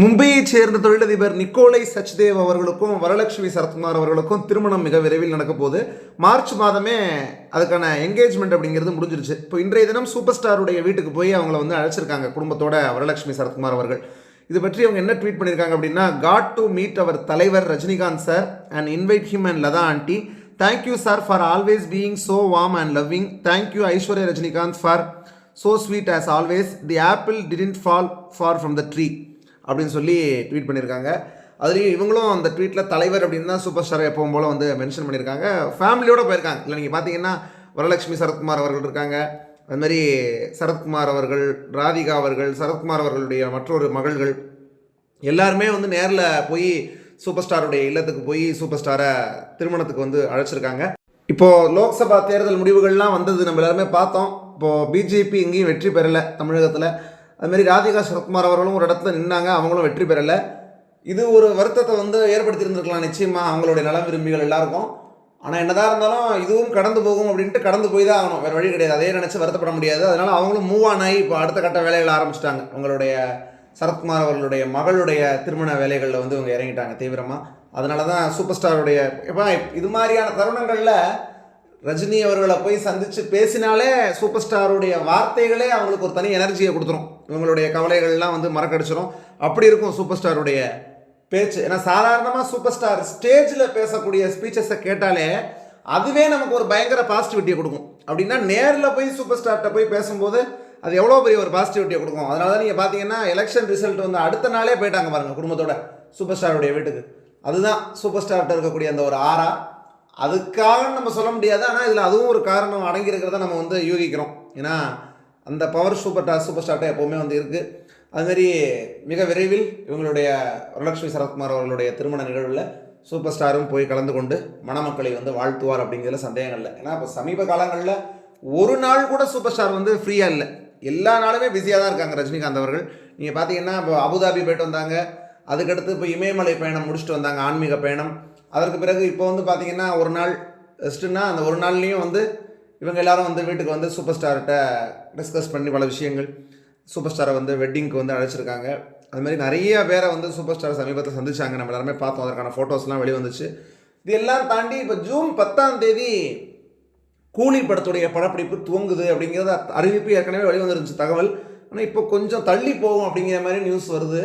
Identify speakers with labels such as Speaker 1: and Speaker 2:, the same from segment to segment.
Speaker 1: மும்பையைச் சேர்ந்த தொழிலதிபர் நிக்கோலை சச்தேவ் அவர்களுக்கும் வரலட்சுமி சரத்குமார் அவர்களுக்கும் திருமணம் மிக விரைவில் நடக்க போகுது. மார்ச் மாதமே அதுக்கான என்கேஜ்மெண்ட் அப்படிங்கிறது முடிஞ்சிருச்சு. இப்போ இன்றைய தினம் சூப்பர் ஸ்டாருடைய வீட்டுக்கு போய் அவங்கள வந்து அழைச்சிருக்காங்க குடும்பத்தோட வரலட்சுமி சரத்குமார் அவர்கள். இது பற்றி அவங்க என்ன ட்வீட் பண்ணியிருக்காங்க அப்படின்னா God to meet our Thalaivar Rajinikanth sir and invite him and Latha aunty thank you sir for always being so warm and loving thank you Aishwarya Rajinikanth for so sweet as always the apple didn't fall far from the tree அப்படின்னு சொல்லி tweet பண்ணியிருக்காங்க. அதுலேயும் இவங்களும் அந்த ட்வீட்டில் தலைவர் அப்படின்னு தான் super star எப்பவும் போல் வந்து மென்ஷன் பண்ணியிருக்காங்க. ஃபேமிலியோடு போயிருக்காங்க. இல்லை நீங்கள் பார்த்தீங்கன்னா வரலட்சுமி சரத்குமார் அவர்கள் இருக்காங்க. அதுமாதிரி சரத்குமார் அவர்கள் ராதிகா அவர்கள் சரத்குமார் அவர்களுடைய மற்றொரு மகள்கள். எல்லாருமே வந்து நேரில் போய் சூப்பர் ஸ்டாருடைய இல்லத்துக்கு போய் சூப்பர் ஸ்டாரை திருமணத்துக்கு வந்து அழைச்சிருக்காங்க. இப்போது லோக்சபா தேர்தல் முடிவுகள்லாம் வந்தது நம்ம எல்லாருமே பார்த்தோம். இப்போது பிஜேபி எங்கேயும் வெற்றி பெறலை தமிழகத்தில். அதுமாரி ராதிகா சரத்குமார் அவர்களும் ஒரு இடத்துல நின்னாங்க அவங்களும் வெற்றி பெறலை. இது ஒரு வருத்தத்தை வந்து ஏற்படுத்தியிருந்திருக்கலாம் நிச்சயமாக அவங்களுடைய நலம் விரும்பிகள் எல்லாருக்கும். ஆனால் என்னதான் இருந்தாலும் இதுவும் கடந்து போகும் அப்படின்ட்டு கடந்து போய் தான் ஆகணும். வேறு வழி கிடையாது. அதே நினச்சி வருத்தப்பட முடியாது. அதனால் அவங்களும் மூவ் ஆன் ஆகி இப்போ அடுத்த கட்ட வேலைகளை ஆரம்பிச்சிட்டாங்க. உங்களுடைய சரத்குமார் அவர்களுடைய மகளுடைய திருமண வேலைகளில் வந்து இவங்க இறங்கிட்டாங்க தீவிரமாக அதனால தான் சூப்பர் ஸ்டாருடைய இப்போ இது மாதிரியான தருணங்களில் ரஜினி அவர்களை போய் சந்தித்து பேசினாலே சூப்பர் ஸ்டாருடைய வார்த்தைகளே அவங்களுக்கு ஒரு தனி எனர்ஜியை கொடுத்துரும். இவங்களுடைய கவலைகள்லாம் வந்து மறக்கடிச்சிடும் அப்படி இருக்கும் சூப்பர் ஸ்டாருடைய பேச்சு. ஏன்னா சாதாரணமாக சூப்பர் ஸ்டார் ஸ்டேஜில் பேசக்கூடிய ஸ்பீச்சஸை கேட்டாலே அதுவே நமக்கு ஒரு பயங்கர பாசிட்டிவிட்டியை கொடுக்கும். அப்படின்னா நேரில் போய் சூப்பர் ஸ்டார்கிட்ட போய் பேசும்போது அது எவ்வளோ பெரிய ஒரு பாசிட்டிவிட்டியை கொடுக்கும். அதனால தான் நீங்கள் பார்த்தீங்கன்னா எலெக்ஷன் ரிசல்ட் வந்து அடுத்த நாளே போயிட்டாங்க பாருங்கள் குடும்பத்தோட சூப்பர் ஸ்டாருடைய வீட்டுக்கு. அதுதான் சூப்பர் ஸ்டார்கிட்ட இருக்கக்கூடிய அந்த ஒரு ஆறா. அதுக்காக நம்ம சொல்ல முடியாது. ஆனால் இதில் அதுவும் ஒரு காரணம் அடங்கியிருக்கிறத நம்ம வந்து யூகிக்கிறோம். ஏன்னா அந்த பவர் சூப்பர் ஸ்டார் சூப்பர் ஸ்டார்ட்டாக எப்போவுமே வந்து இருக்குது அதுமாரி மிக விரைவில் இவங்களுடைய வரலட்சுமி சரத்குமார் அவர்களுடைய திருமண நிகழ்வில் சூப்பர் ஸ்டாரும் போய் கலந்து கொண்டு மணமக்களை வந்து வாழ்த்துவார் அப்படிங்கிறதுல சந்தேகம் இல்லை. ஏன்னா இப்போ சமீப காலங்களில் ஒரு நாள் கூட சூப்பர் ஸ்டார் வந்து ஃப்ரீயாக இல்லை. எல்லா நாளுமே பிஸியாக தான் இருக்காங்க ரஜினிகாந்த் அவர்கள். நீங்கள் பார்த்தீங்கன்னா இப்போ அபுதாபி போயிட்டு வந்தாங்க. அதுக்கடுத்து இப்போ இமயமலை பயணம் முடிச்சுட்டு வந்தாங்க ஆன்மீக பயணம். அதற்கு பிறகு இப்போ வந்து பார்த்தீங்கன்னா ஒரு நாள் ரெஸ்ட்டுன்னா அந்த ஒரு நாள்லேயும் வந்து இவங்க எல்லாரும் வந்து வீட்டுக்கு வந்து சூப்பர் ஸ்டார்கிட்ட டிஸ்கஸ் பண்ணி பல விஷயங்கள். சூப்பர் ஸ்டாரை வந்து வெட்டிங்க்கு வந்து அழைச்சிருக்காங்க. அது மாதிரி நிறைய பேரை வந்து சூப்பர் ஸ்டார் சமீபத்தில் சந்திச்சாங்க. நம்ம எல்லாருமே பார்த்தோம். அதற்கான ஃபோட்டோஸ்லாம் வெளிவந்துச்சு இது எல்லாம் தாண்டி இப்போ ஜூன் பத்தாம் தேதி கூலி படத்துடைய படப்பிடிப்பு துவங்குது அப்படிங்கிறத அறிவிப்பு ஏற்கனவே வெளிவந்துருந்துச்சு தகவல். ஆனால் இப்போ கொஞ்சம் தள்ளி போகும் அப்படிங்கிற மாதிரி நியூஸ் வருது.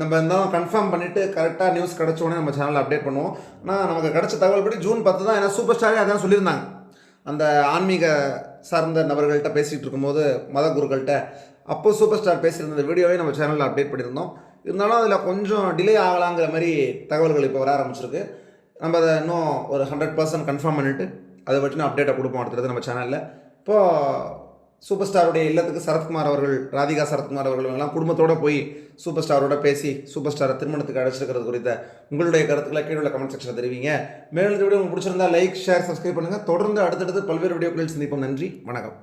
Speaker 1: நம்ம இருந்தாலும் கன்ஃபார்ம் பண்ணிவிட்டு கரெக்டாக நியூஸ் கிடச்ச உடனே நம்ம சேனலில் அப்டேட் பண்ணுவோம். ஆனால் நமக்கு கிடச்ச தகவல் படி ஜூன் பத்து தான் ஏன்னா சூப்பர் ஸ்டாரே அதான் சொல்லியிருந்தாங்க. அந்த ஆன்மீக சார்ந்த நபர்கள்ட்ட பேசிகிட்டு இருக்கும்போது மத குருக்கள்கிட்ட அப்போ சூப்பர் ஸ்டார் பேசியிருந்த அந்த வீடியோவே நம்ம சேனலில் அப்டேட் பண்ணியிருந்தோம். இருந்தாலும் அதில் கொஞ்சம் டிலே ஆகலாங்கிற மாதிரி தகவல்கள் இப்போ வர ஆரம்பிச்சிருக்கு. நம்ம அதை இன்னும் ஒரு ஹண்ட்ரட் பர்சன்ட் கன்ஃபார்ம் பண்ணிவிட்டு அதை பற்றின அப்டேட்டை கொடுப்போம் அடுத்தது நம்ம சேனலில் இப்போது சூப்பர் ஸ்டாருடைய இல்லத்துக்கு சரத்குமார் அவர்கள் ராதிகா சரத்குமார் அவர்கள் எல்லாம் குடும்பத்தோடு போய் சூப்பர் ஸ்டாரோட பேசி சூப்பர் ஸ்டாரை திருமணத்துக்கு அழைச்சிருக்கிறது குறித்த உங்களுடைய கருத்துக்களை கீழே உள்ள கமெண்ட் செக்ஷனில் தெரிவிங்க. மேலும் இந்த வீடியோ உங்களுக்கு பிடிச்சிருந்தா லைக் ஷேர் சப்ஸ்கிரைப் பண்ணுங்கள் தொடர்ந்து அடுத்தடுத்து பல்வேறு வீடியோக்களில் சந்திப்போம். நன்றி. வணக்கம்.